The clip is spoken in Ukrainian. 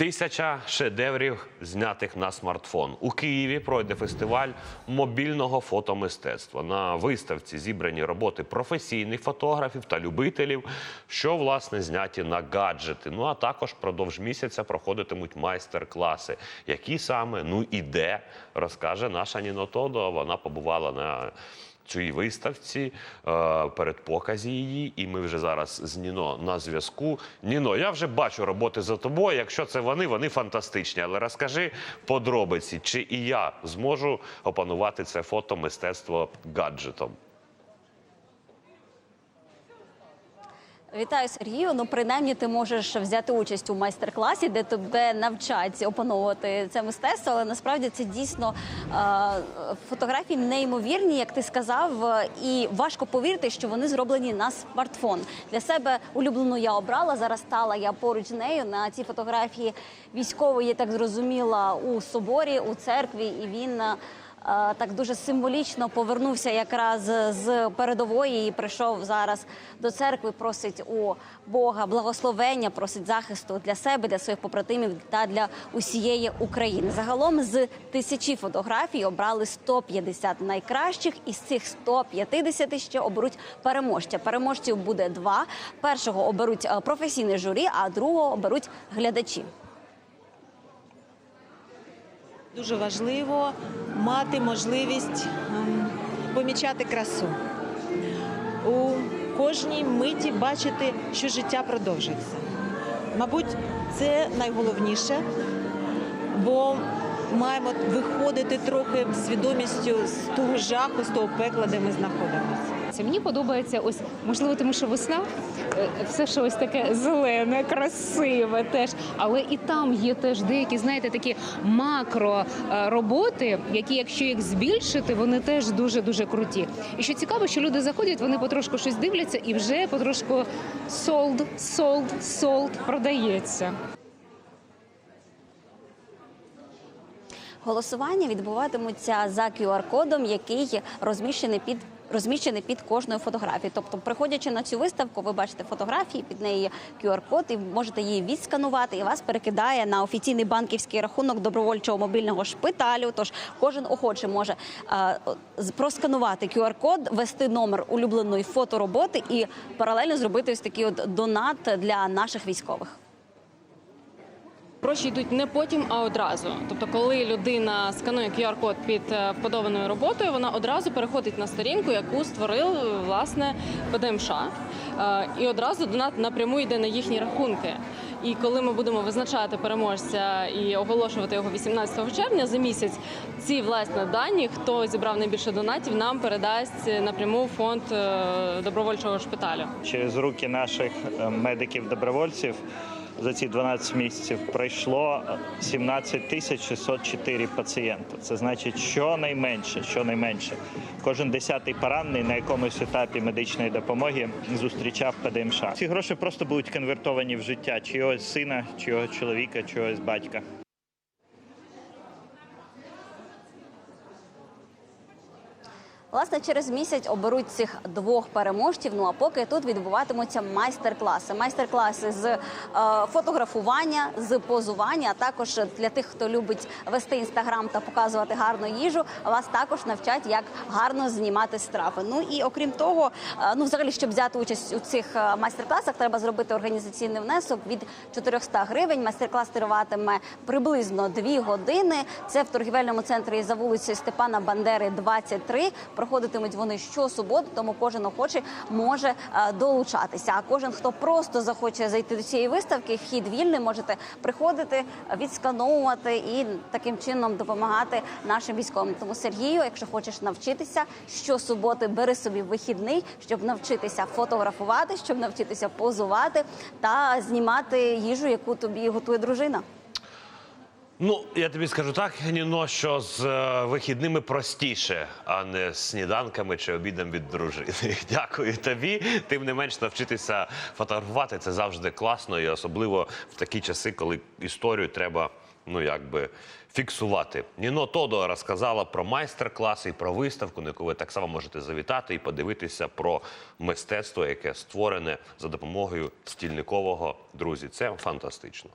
Тисяча шедеврів знятих на смартфон. У Києві пройде фестиваль мобільного фотомистецтва. На виставці зібрані роботи професійних фотографів та любителів, що власне зняті на гаджети. Ну а також продовж місяця проходитимуть майстер-класи. Які саме ну і де розкаже наша Ніно Тодо. Вона побувала на цій виставці, е, передпоказі її, і ми вже зараз з Ніно на зв'язку. Ніно, я вже бачу роботи за тобою. Якщо це вони, вони фантастичні. Але розкажи подробиці, чи і я зможу опанувати це фото мистецтво гаджетом. Вітаю, Сергію. Ну, принаймні, ти можеш взяти участь у майстер-класі, де тебе навчать опановувати це мистецтво. Але насправді це дійсно е, фотографії неймовірні, як ти сказав, е, і важко повірити, що вони зроблені на смартфон. Для себе улюблену я обрала. Зараз стала я поруч з нею. На цій фотографії військовий, я так зрозуміла, у соборі, у церкві, і він. Е, так дуже символічно повернувся якраз з передової і прийшов зараз до церкви. Просить у Бога благословення, просить захисту для себе, для своїх побратимів та для усієї України. Загалом з тисячі фотографій обрали 150 найкращих. Із цих 150 ще оберуть переможця. Переможців буде два. Першого оберуть е, професійне журі, а другого оберуть глядачі. Дуже важливо мати можливість ем, помічати красу. У кожній миті бачити, що життя продовжується. Мабуть, це найголовніше, бо маємо виходити трохи свідомістю з того жаху, з того пекла, де ми знаходимося. Це Мені подобається ось можливо, тому що весна е, все, що ось таке зелене, красиве теж. Але і там є теж деякі, знаєте, такі макро е, роботи, які, якщо їх збільшити, вони теж дуже дуже круті. І що цікаво, що люди заходять, вони потрошку щось дивляться, і вже потрошку солд, солд, солд продається. Голосування відбуватимуться за QR-кодом, який розміщений під. Розміщений під кожною фотографією. Тобто, приходячи на цю виставку, ви бачите фотографії, під неї QR-код, і можете її відсканувати, і вас перекидає на офіційний банківський рахунок добровольчого мобільного шпиталю. Тож кожен охочий може е, з- просканувати QR-код, ввести номер улюбленої фотороботи і паралельно зробити ось такий от донат для наших військових. Гроші йдуть не потім, а одразу. Тобто, коли людина сканує QR-код під е, вподобаною роботою, вона одразу переходить на сторінку, яку створив е, власне ПДМШ, Е, і одразу донат напряму йде на їхні рахунки. І коли ми будемо визначати переможця і оголошувати його 18 червня за місяць, ці власне дані, хто зібрав найбільше донатів, нам передасть напряму фонд добровольчого шпиталю. через руки наших медиків-добровольців за ці 12 місяців пройшло е, 17 тисяч 604 пацієнта. Це значить, щонайменше, щонайменше, кожен десятий поранений на якомусь етапі медичної допомоги зустрічав ПДМШ. Ці гроші просто будуть конвертовані в життя чогось сина, чогось чоловіка, чогось батька. Власне, через місяць оберуть цих двох переможців. Ну а поки тут відбуватимуться майстер-класи. Майстер-класи з е, фотографування, з позування. А також для тих, хто любить вести інстаграм та показувати гарну їжу. Вас також навчать, як гарно знімати страви. Ну і окрім того, е, ну взагалі, щоб взяти участь у цих е, майстер-класах, треба зробити організаційний внесок від 400 гривень. Майстер-клас триватиме приблизно 2 години. Це в торгівельному центрі за вулицею Степана Бандери, 23. Проходитимуть вони щосуботи, тому кожен охочий може е, долучатися. А кожен, хто просто захоче зайти до цієї виставки, вхід вільний, можете приходити, відскановувати і таким чином допомагати нашим військовим. Тому Сергію, якщо хочеш навчитися, щосуботи бери собі вихідний, щоб навчитися фотографувати, щоб навчитися позувати та знімати їжу, яку тобі готує дружина. Ну, я тобі скажу так, Ніно, що з е, вихідними простіше, а не з сніданками чи обідом від дружини. Дякую тобі. Тим не менш, навчитися фотографувати це завжди класно, і особливо в такі часи, коли історію треба ну якби фіксувати. Ніно Тодо розказала про майстер-класи і про виставку, на яку ви так само можете завітати і подивитися про мистецтво, яке створене за допомогою стільникового друзі. Це фантастично.